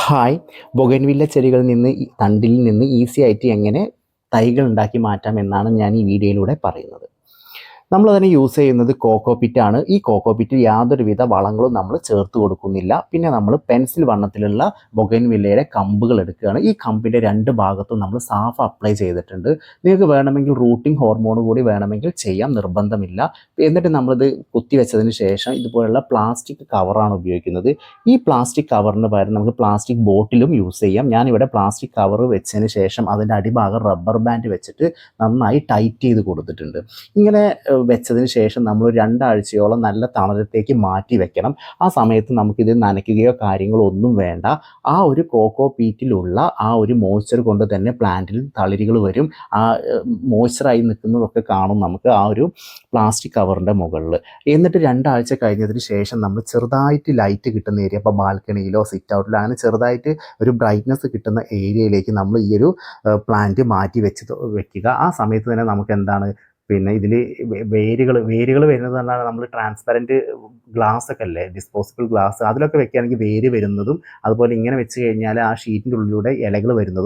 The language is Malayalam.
ഹായ്. ബൊഗൻവില്ല ചെടികളിൽ നിന്ന് തണ്ടിൽ നിന്ന് ഈസി ആയിട്ട് എങ്ങനെ തൈകൾ ഉണ്ടാക്കി മാറ്റാം എന്നാണ് ഞാൻ ഈ വീഡിയോയിലൂടെ പറയുന്നത്. നമ്മൾ യൂസ് ചെയ്യുന്നത് കോക്കോപിറ്റാണ് ഈ കോക്കോപിറ്റിൽ യാതൊരുവിധ വളങ്ങളും നമ്മൾ ചേർത്ത് കൊടുക്കുന്നില്ല. പിന്നെ നമ്മൾ പെൻസിൽ വണ്ണത്തിലുള്ള ബൊഗൻവില്ലയുടെ കമ്പുകൾ എടുക്കുകയാണ്. ഈ കമ്പിന്റെ രണ്ട് ഭാഗത്തും നമ്മൾ സാഫ് അപ്ലൈ ചെയ്തിട്ടുണ്ട്. നിങ്ങൾക്ക് വേണമെങ്കിൽ റൂട്ടിംഗ് ഹോർമോൺ കൂടി വേണമെങ്കിൽ ചെയ്യാം നിർബന്ധമില്ല. എന്നിട്ട് നമ്മളിത് കുത്തിവെച്ചതിന് ശേഷം ഇതുപോലുള്ള പ്ലാസ്റ്റിക് കവറാണ് ഉപയോഗിക്കുന്നത്. ഈ പ്ലാസ്റ്റിക് കവറിന് പകരം നമുക്ക് പ്ലാസ്റ്റിക് ബോട്ടിലും യൂസ് ചെയ്യാം. ഞാനിവിടെ പ്ലാസ്റ്റിക് കവർ വെച്ചതിന് ശേഷം അതിന്റെ അടിഭാഗം റബ്ബർ ബാൻഡ് വെച്ചിട്ട് നന്നായി ടൈറ്റ് ചെയ്ത് കൊടുത്തിട്ടുണ്ട്. ഇങ്ങനെ വെച്ചതിന് ശേഷം നമ്മൾ രണ്ടാഴ്ചയോളം നല്ല തണലത്തേക്ക് മാറ്റി വെക്കണം. ആ സമയത്ത് നമുക്കിത് നനയ്ക്കുകയോ കാര്യങ്ങളോ ഒന്നും വേണ്ട. ആ ഒരു കോക്കോ പീറ്റിലുള്ള ആ ഒരു മോയ്സ്ചർ കൊണ്ട് തന്നെ പ്ലാന്റിൽ തളിരുകൾ വരും. ആ മോയ്സ്ചറായി നിൽക്കുന്നതൊക്കെ കാണും നമുക്ക് ആ ഒരു പ്ലാസ്റ്റിക് കവറിന്റെ മുകളിൽ എന്നിട്ട് രണ്ടാഴ്ച കഴിഞ്ഞതിന് ശേഷം നമ്മൾ ചെറുതായിട്ട് ലൈറ്റ് കിട്ടുന്ന ഏരിയ ഇപ്പോൾ ബാൽക്കണിയിലോ സിറ്റ് ഔട്ടിലോ അങ്ങനെ ചെറുതായിട്ട് ഒരു ബ്രൈറ്റ്നസ് കിട്ടുന്ന ഏരിയയിലേക്ക് നമ്മൾ ഈ ഒരു പ്ലാന്റ് മാറ്റി വെച്ച് വെക്കുക. ആ സമയത്ത് തന്നെ നമുക്ക് എന്താണ് പിന്നെ ഇതിൽ വേരുകൾ വേരുകൾ വരുന്നത് പറഞ്ഞാൽ നമ്മൾ ട്രാൻസ്പെറന്റ് ഗ്ലാസ് ഒക്കെ അല്ലേ ഡിസ്പോസിബിൾ ഗ്ലാസ് അതിലൊക്കെ വെക്കുകയാണെങ്കിൽ വേര് വരുന്നതും അതുപോലെ ഇങ്ങനെ വെച്ച് കഴിഞ്ഞാൽ ആ ഷീറ്റിന്റെ ഉള്ളിലൂടെ ഇലകൾ വരുന്നതും